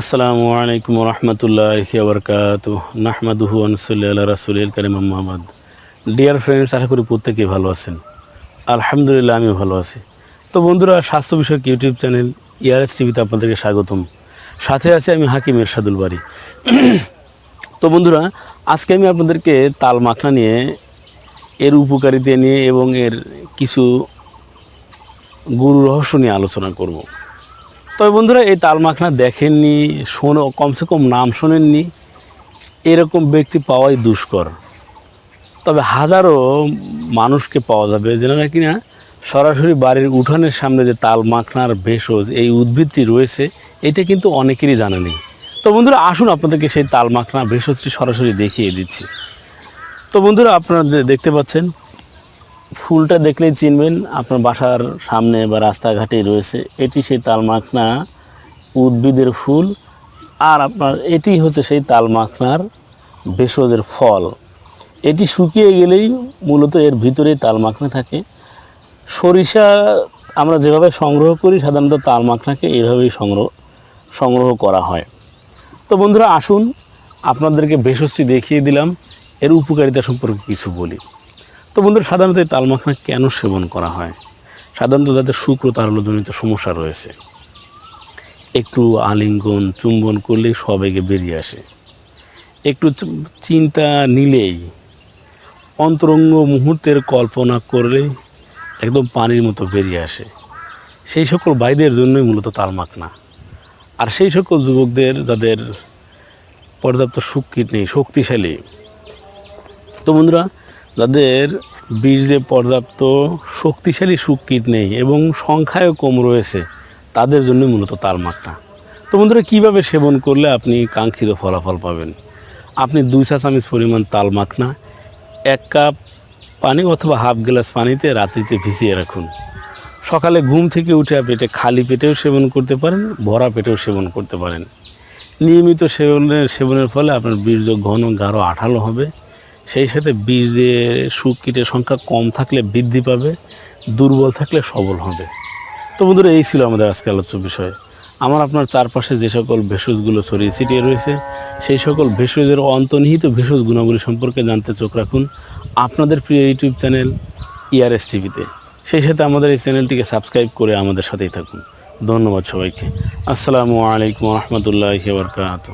আসসালামু আলাইকুম রহমতুল্লাহ বরকাত নাহমাদুহু আনসুল্লাহ রাসুল করিম মোহাম্মদ ডিয়ার ফ্রেন্ডস আশা করি প্রত্যেকেই ভালো আছেন। আলহামদুলিল্লাহ, আমিও ভালো আছি। তো বন্ধুরা, স্বাস্থ্য বিষয়ক ইউটিউব চ্যানেল ইয়ারএস টিভিতে আপনাদেরকে স্বাগতম। সাথে আছে আমি হাকিম এরশাদুল বাড়ি তো বন্ধুরা, আজকে আমি আপনাদেরকে তাল মাখনা নিয়ে, এর উপকারিতা নিয়ে এবং এর কিছু গুরু রহস্য নিয়ে আলোচনা করব। তবে বন্ধুরা, এই তাল মাখনা দেখেননি, শোনো, কমসে কম নাম শোনেননি, এরকম ব্যক্তি পাওয়াই দুষ্কর। তবে হাজারো মানুষকে পাওয়া যাবে যেন যেনারা কিনা, সরাসরি বাড়ির উঠানের সামনে যে তাল মাখনার ভেষজ, এই উদ্ভিদটি রয়েছে, এটা কিন্তু অনেকেরই জানা নেই। তো বন্ধুরা, আসুন আপনাদেরকে সেই তাল মাখনা ভেষজটি সরাসরি দেখিয়ে দিচ্ছি। তো বন্ধুরা, আপনারা দেখতে পাচ্ছেন ফুলটা দেখলেই চিনবেন আপনার বাসার সামনে বা রাস্তাঘাটে রয়েছে। এটি সেই তালমাখনা উদ্ভিদের ফুল। আর আপনার এটি হচ্ছে সেই তালমাখনার ভেষজের ফল। এটি শুকিয়ে গেলেই মূলত এর ভিতরেই তালমাখনা থাকে। সরিষা আমরা যেভাবে সংগ্রহ করি, সাধারণত তালমাখনাকে এইভাবেই সংগ্রহ সংগ্রহ করা হয়। তো বন্ধুরা, আসুন আপনাদেরকে ভেষজটি দেখিয়ে দিলাম। এর উপকারিতা সম্পর্কে কিছু বলি। তো বন্ধুরা, সাধারণত এই তাল মাখনা কেন সেবন করা হয়? সাধারণত যাদের শুক্র তারলজনিত সমস্যা রয়েছে, একটু আলিঙ্গন, চুম্বন করলেই সবেগে বেরিয়ে আসে। একটু চিন্তা নিলেই অন্তরঙ্গ মুহূর্তের কল্পনা করলেই একদম পানির মতো বেরিয়ে আসে। সেই সকল বাইদের জন্যই মূলত তাল মাখনা। আর সেই সকল যুবকদের যাদের পর্যাপ্ত সুকৃত নেই, শক্তিশালী, তো বন্ধুরা যাদের বীর্যে পর্যাপ্ত শক্তিশালী সুকীট নেই এবং সংখ্যায়ও কম রয়েছে, তাদের জন্য মূলত তাল মাখনা তো বন্ধুরা, কীভাবে সেবন করলে আপনি কাঙ্ক্ষিত ফলাফল পাবেন? আপনি দুই চা চামচ পরিমাণ তাল মাখনা, এক কাপ পানি অথবা হাফ গ্লাস পানিতে রাত্রিতে ভিজিয়ে রাখুন। সকালে ঘুম থেকে উঠে এটা খালি পেটেও সেবন করতে পারেন, ভরা পেটেও সেবন করতে পারেন। নিয়মিত সেবনের সেবনের ফলে আপনার বীর্য ঘন, গাঢ়, আঠালো হবে। সেই সাথে বীজে সুকীটের সংখ্যা কম থাকলে বৃদ্ধি পাবে, দুর্বল থাকলে সবল হবে। তো বন্ধুরা, এই ছিল আমাদের আজকে আলোচ্য বিষয়। আমার আপনার চারপাশে যে সকল ভেষজগুলো ছড়িয়ে ছিটিয়ে রয়েছে, সেই সকল ভেষজের অন্তর্নিহিত ভেষজ গুণাবলী সম্পর্কে জানতে চোখ রাখুন আপনাদের প্রিয় ইউটিউব চ্যানেল ইআরএস টিভিতে সেই সাথে আমাদের এই চ্যানেলটিকে সাবস্ক্রাইব করে আমাদের সাথেই থাকুন। ধন্যবাদ সবাইকে। আসসালামু আলাইকুম রহমতুল্লাহ বরকাত